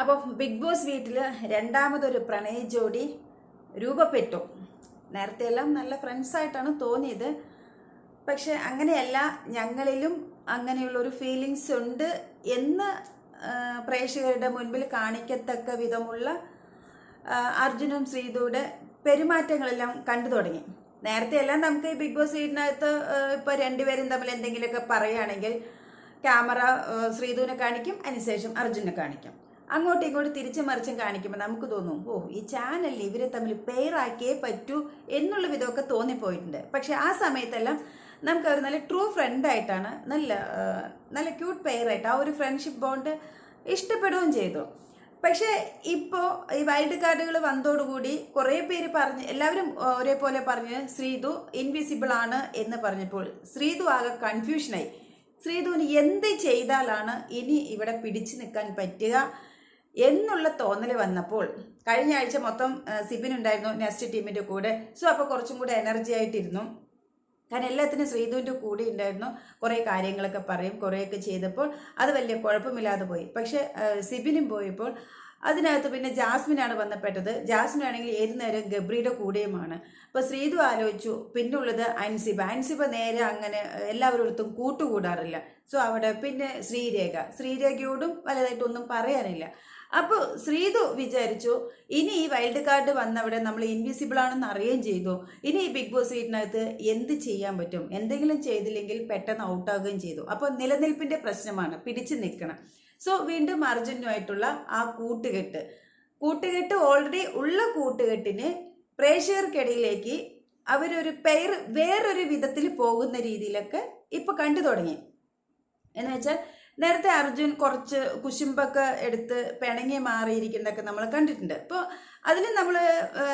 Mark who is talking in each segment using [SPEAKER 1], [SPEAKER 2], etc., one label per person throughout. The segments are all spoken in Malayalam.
[SPEAKER 1] അപ്പോൾ ബിഗ് ബോസ് വീട്ടിൽ രണ്ടാമതൊരു പ്രണയ ജോഡി രൂപപ്പെട്ടു. നേരത്തെ എല്ലാം നല്ല ഫ്രണ്ട്സായിട്ടാണ് തോന്നിയത്. പക്ഷെ അങ്ങനെയല്ല ഞങ്ങളിലും അങ്ങനെയുള്ളൊരു ഫീലിങ്സ് ഉണ്ട് എന്ന് പ്രേക്ഷകരുടെ മുൻപിൽ കാണിക്കത്തക്ക വിധമുള്ള അർജുനും ശ്രീതുയുടെ പെരുമാറ്റങ്ങളെല്ലാം കണ്ടു തുടങ്ങി. നേരത്തെ എല്ലാം നമുക്ക് ഈ ബിഗ് ബോസ് വീടിനകത്ത് ഇപ്പോൾ രണ്ടുപേരും തമ്മിൽ എന്തെങ്കിലുമൊക്കെ പറയുകയാണെങ്കിൽ ക്യാമറ ശ്രീതുവിനെ കാണിക്കും അതിനുശേഷം അർജുനെ കാണിക്കും. അങ്ങോട്ടും ഇങ്ങോട്ടും തിരിച്ചും മറിച്ചും കാണിക്കുമ്പോൾ നമുക്ക് തോന്നും ഓ ഈ ചാനലിൽ ഇവരെ തമ്മിൽ പെയറാക്കിയേ പറ്റൂ എന്നുള്ള വിധമൊക്കെ തോന്നിപ്പോയിട്ടുണ്ട്. പക്ഷെ ആ സമയത്തെല്ലാം നമുക്ക് അവർ നല്ല ട്രൂ ഫ്രണ്ടായിട്ടാണ് നല്ല നല്ല ക്യൂട്ട് പെയറായിട്ട് ആ ഒരു ഫ്രണ്ട്ഷിപ്പ് ബോണ്ട് ഇഷ്ടപ്പെടുകയും ചെയ്തു. പക്ഷേ ഇപ്പോൾ ഈ വൈൽഡ് കാർഡുകൾ വന്നതോടുകൂടി കുറേ പേര് പറഞ്ഞ് എല്ലാവരും ഒരേപോലെ പറഞ്ഞ് ശ്രീതു ഇൻവിസിബിൾ ആണ് എന്ന് പറഞ്ഞപ്പോൾ ശ്രീതു ആകെ കൺഫ്യൂഷനായി ശ്രീതുവിന് എന്ത് ചെയ്താലാണ് ഇനി ഇവിടെ പിടിച്ചു നിൽക്കാൻ പറ്റുക? എന്നുള്ള തോന്നൽ വന്നപ്പോൾ കഴിഞ്ഞ ആഴ്ച മൊത്തം സിബിൻ ഉണ്ടായിരുന്നു നെസ്റ്റ് ടീമിന്റെ കൂടെ. സോ അപ്പോൾ കുറച്ചും കൂടെ എനർജി ആയിട്ടിരുന്നു. കാരണം എല്ലാത്തിനും ശ്രീധുവിന്റെ കൂടെ ഉണ്ടായിരുന്നു. കുറേ കാര്യങ്ങളൊക്കെ പറയും കുറേയൊക്കെ ചെയ്തപ്പോൾ അത് വലിയ കുഴപ്പമില്ലാതെ പോയി. പക്ഷേ സിബിനും പോയപ്പോൾ അതിനകത്ത് പിന്നെ ജാസ്മിനാണ് വന്നപ്പെട്ടത് ജാസ്മിൻ ആണെങ്കിൽ ഏത് നേരം ഗബ്രിയുടെ കൂടെയുമാണ്. അപ്പോൾ ശ്രീധു ആലോചിച്ചു പിന്നുള്ളത് അൻസിബ. അൻസിബ നേരെ അങ്ങനെ എല്ലാവരോടത്തും കൂട്ടുകൂടാറില്ല. സോ അവിടെ പിന്നെ ശ്രീരേഖ. ശ്രീരേഖയോടും വലുതായിട്ടൊന്നും പറയാനില്ല. അപ്പോൾ ശ്രീതു വിചാരിച്ചു ഇനി ഈ വൈൽഡ് കാർഡ് വന്നവിടെ നമ്മൾ ഇൻവിസിബിൾ ആണെന്ന് അറിയുകയും ചെയ്തു. ഇനി ഈ ബിഗ് ബോസ് വീട്ടിനകത്ത് എന്ത് ചെയ്യാൻ പറ്റും? എന്തെങ്കിലും ചെയ്തില്ലെങ്കിൽ പെട്ടെന്ന് ഔട്ടാവുകയും ചെയ്തു. അപ്പോൾ നിലനിൽപ്പിന്റെ പ്രശ്നമാണ് പിടിച്ചു നിൽക്കണം. സോ വീണ്ടും അർജുനുമായിട്ടുള്ള ആ കൂട്ടുകെട്ട്. കൂട്ടുകെട്ട് ഓൾറെഡി ഉള്ള കൂട്ടുകെട്ടിന് പ്രേക്ഷകർക്കിടയിലേക്ക് അവരൊരു പെയർ വേറൊരു വിധത്തിൽ പോകുന്ന രീതിയിലൊക്കെ ഇപ്പോൾ കണ്ടു തുടങ്ങി. എന്ന് വെച്ചാൽ നേരത്തെ അർജുൻ കുറച്ച് കുശുമ്പൊക്കെ എടുത്ത് പിണങ്ങി മാറിയിരിക്കുന്നതൊക്കെ നമ്മൾ കണ്ടിട്ടുണ്ട്. അപ്പോൾ അതിന് നമ്മൾ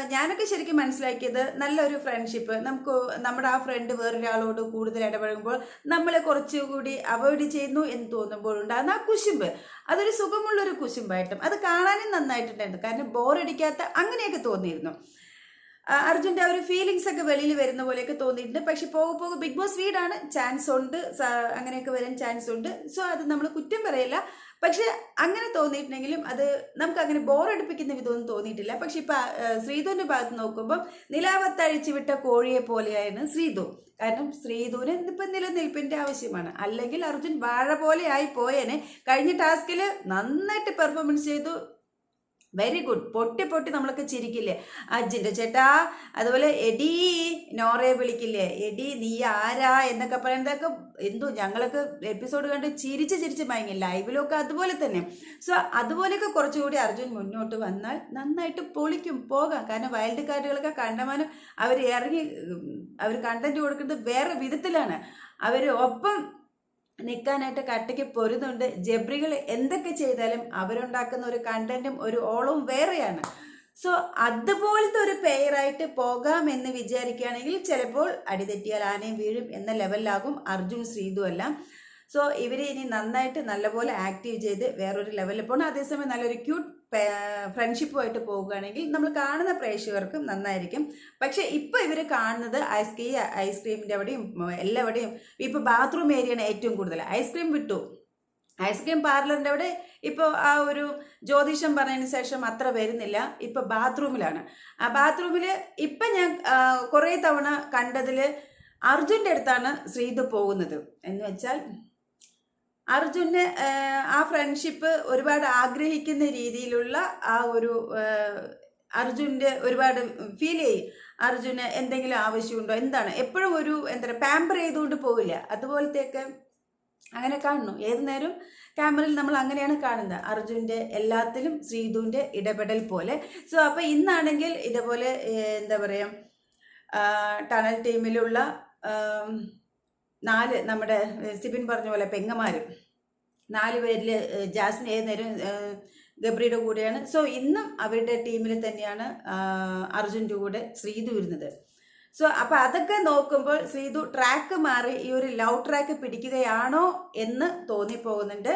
[SPEAKER 1] ഞാനൊക്കെ ശരിക്കും മനസ്സിലാക്കിയത് നല്ലൊരു ഫ്രണ്ട്ഷിപ്പ് നമുക്ക് നമ്മുടെ ആ ഫ്രണ്ട് വേറൊരാളോട് കൂടുതൽ ഇടപഴകുമ്പോൾ നമ്മളെ കുറച്ചുകൂടി അവോയ്ഡ് ചെയ്യുന്നു എന്ന് തോന്നുമ്പോഴുണ്ടാകുന്ന ആ കുശുമ്പ്? അതൊരു സുഖമുള്ളൊരു കുശുമ്പായിട്ടും. അത് കാണാനും നന്നായിട്ടുണ്ടായിരുന്നു. കാരണം ബോറടിക്കാത്ത അങ്ങനെയൊക്കെ തോന്നിയിരുന്നു. ആ ഒരു ഫീലിങ്സ് ഒക്കെ വെളിയിൽ വരുന്ന പോലെയൊക്കെ തോന്നിയിട്ടുണ്ട്. പക്ഷെ പോകെ പോകെ ബിഗ് ബോസ് വീടാണ്. ചാൻസ് ഉണ്ട്. അങ്ങനെയൊക്കെ വരാൻ ചാൻസ് ഉണ്ട്. സോ അത് നമ്മൾ കുറ്റം പറയില്ല. പക്ഷെ അങ്ങനെ തോന്നിയിട്ടുണ്ടെങ്കിലും അത് നമുക്ക് അങ്ങനെ ബോറടിപ്പിക്കുന്ന വിധമൊന്നും തോന്നിയിട്ടില്ല. പക്ഷെ ഇപ്പൊ ശ്രീധുവിന്റെ ഭാഗത്ത് നോക്കുമ്പോൾ നിലാവത്തഴിച്ചു വിട്ട കോഴിയെ പോലെയായിരുന്നു ശ്രീധു. കാരണം ശ്രീധുവിന് ഇപ്പം നിലനിൽപ്പിന്റെ ആവശ്യമാണ്. അല്ലെങ്കിൽ അർജുൻ വാഴ പോലെ ആയി പോയേനെ. കഴിഞ്ഞ ടാസ്കിൽ നന്നായിട്ട് പെർഫോമൻസ് ചെയ്തു. വെരി ഗുഡ് പൊട്ടി പൊട്ടി നമ്മളൊക്കെ ചിരിക്കില്ലേ? അജിന്റെ ചേട്ടാ അതുപോലെ എഡി നോറയെ വിളിക്കില്ലേ? എഡി നീ ആരാ എന്നൊക്കെ പറയുന്നതൊക്കെ എന്തോ ഞങ്ങളൊക്കെ എപ്പിസോഡ് കണ്ട് ചിരിച്ച് ചിരിച്ച് മയങ്ങി. ലൈവിലൊക്കെ അതുപോലെ തന്നെ. സോ അതുപോലെയൊക്കെ കുറച്ചുകൂടി അർജുൻ മുന്നോട്ട് വന്നാൽ നന്നായിട്ട് പൊളിക്കും പോകാം. കാരണം വൈൽഡ് കാർഡുകളൊക്കെ കണ്ടമാനം അവർ ഇറങ്ങി അവർ കണ്ടന്റ് കൊടുക്കുന്നത് വേറെ വിധത്തിലാണ്. അവർ ഒപ്പം നിൽക്കാനായിട്ട് കട്ടയ്ക്ക് പൊരുന്നുണ്ട് ജബ്രികൾ എന്തൊക്കെ ചെയ്താലും അവരുണ്ടാക്കുന്ന ഒരു കണ്ടന്റും ഒരു ഓളവും വേറെയാണ്. സോ അതുപോലത്തെ ഒരു പെയറായിട്ട് പോകാമെന്ന് വിചാരിക്കുകയാണെങ്കിൽ ചിലപ്പോൾ അടിതെറ്റിയാൽ ആനയും വീഴും എന്ന ലെവലിലാകും അർജുൻ ശ്രീതു എല്ലാം. സോ ഇവർ ഇനി നന്നായിട്ട് നല്ലപോലെ ആക്റ്റീവ് ചെയ്ത് വേറൊരു ലെവലിൽ പോകണം അതേസമയം നല്ലൊരു ക്യൂട്ട് ഫ്രണ്ട്ഷിപ്പുമായിട്ട് പോവുകയാണെങ്കിൽ നമ്മൾ കാണുന്ന പ്രേക്ഷകർക്കും നന്നായിരിക്കും. പക്ഷേ ഇപ്പോൾ ഇവർ കാണുന്നത് ഐസ്ക്രീ ഐസ്ക്രീമിന്റെ അവിടെയും എല്ലാവിടെയും. ഇപ്പോൾ ബാത്റൂം ഏരിയയാണ് ഏറ്റവും കൂടുതൽ. ഐസ്ക്രീം വിട്ടു. ഐസ്ക്രീം പാർലറിന്റെ അവിടെ ഇപ്പോൾ ആ ഒരു ജ്യോതിഷം പറഞ്ഞതിന് ശേഷം അത്ര വരുന്നില്ല. ഇപ്പോൾ ബാത്റൂമിലാണ് ആ ബാത്റൂമിൽ ഇപ്പം ഞാൻ കുറേ തവണ കണ്ടതിൽ അർജുന്റെ അടുത്താണ് ശ്രീത് പോകുന്നത്. എന്ന് വെച്ചാൽ അർജുന് ആ ഫ്രണ്ട്ഷിപ്പ് ഒരുപാട് ആഗ്രഹിക്കുന്ന രീതിയിലുള്ള ആ ഒരു അർജുന്റെ ഒരുപാട് ഫീൽ ചെയ്യും. അർജുന് എന്തെങ്കിലും ആവശ്യമുണ്ടോ? എന്താണ്? എപ്പോഴും ഒരു എന്താ പറയുക പാമ്പർ ചെയ്തുകൊണ്ട് പോവില്ല. അതുപോലത്തെയൊക്കെ അങ്ങനെ കാണുന്നു. ഏത് നേരം ക്യാമറയിൽ നമ്മൾ അങ്ങനെയാണ് കാണുന്നത്. അർജുന്റെ എല്ലാത്തിലും ശ്രീധുവിന്റെ ഇടപെടൽ പോലെ. സോ അപ്പോൾ ഇന്നാണെങ്കിൽ ഇതേപോലെ എന്താ പറയുക ടണൽ ടീമിലുള്ള നാല് നമ്മുടെ സിബിൻ പറഞ്ഞ പോലെ പെങ്ങമാരും നാല് പേരിൽ ജാസ്മിൻ ഏത് നേരം ഗബ്രിയുടെ കൂടെയാണ്. സോ ഇന്നും അവരുടെ ടീമിൽ തന്നെയാണ് അർജുന്റെ കൂടെ ശ്രീതു ഇരുന്നത് സോ അപ്പോൾ അതൊക്കെ നോക്കുമ്പോൾ ശ്രീതു ട്രാക്ക് മാറി ഈ ഒരു ലവ് ട്രാക്ക് പിടിക്കുകയാണോ എന്ന് തോന്നിപ്പോകുന്നുണ്ട്.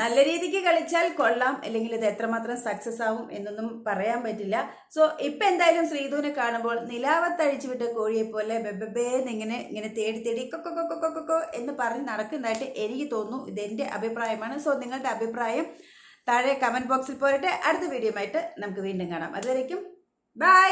[SPEAKER 1] നല്ല രീതിക്ക് കളിച്ചാൽ കൊള്ളാം. അല്ലെങ്കിൽ ഇത് എത്രമാത്രം സക്സസ് ആവും എന്നൊന്നും പറയാൻ പറ്റില്ല. സോ ഇപ്പൊ എന്തായാലും ശ്രീധുവിനെ കാണുമ്പോൾ നിലാവത്തഴിച്ചു വിട്ട കോഴിയെ പോലെ ബെബേന്ന് ഇങ്ങനെ ഇങ്ങനെ തേടി തേടി കൊക്കോ കൊക്കോ കൊക്കോ കൊക്കോ എന്ന് പറഞ്ഞ് നടക്കുന്നതായിട്ട് എനിക്ക് തോന്നുന്നു. ഇത് എന്റെ അഭിപ്രായമാണ്. സോ നിങ്ങളുടെ അഭിപ്രായം താഴെ കമന്റ് ബോക്സിൽ പോരട്ടെ. അടുത്ത വീഡിയോ നമുക്ക് വീണ്ടും കാണാം. അതുവരേക്കും ബൈ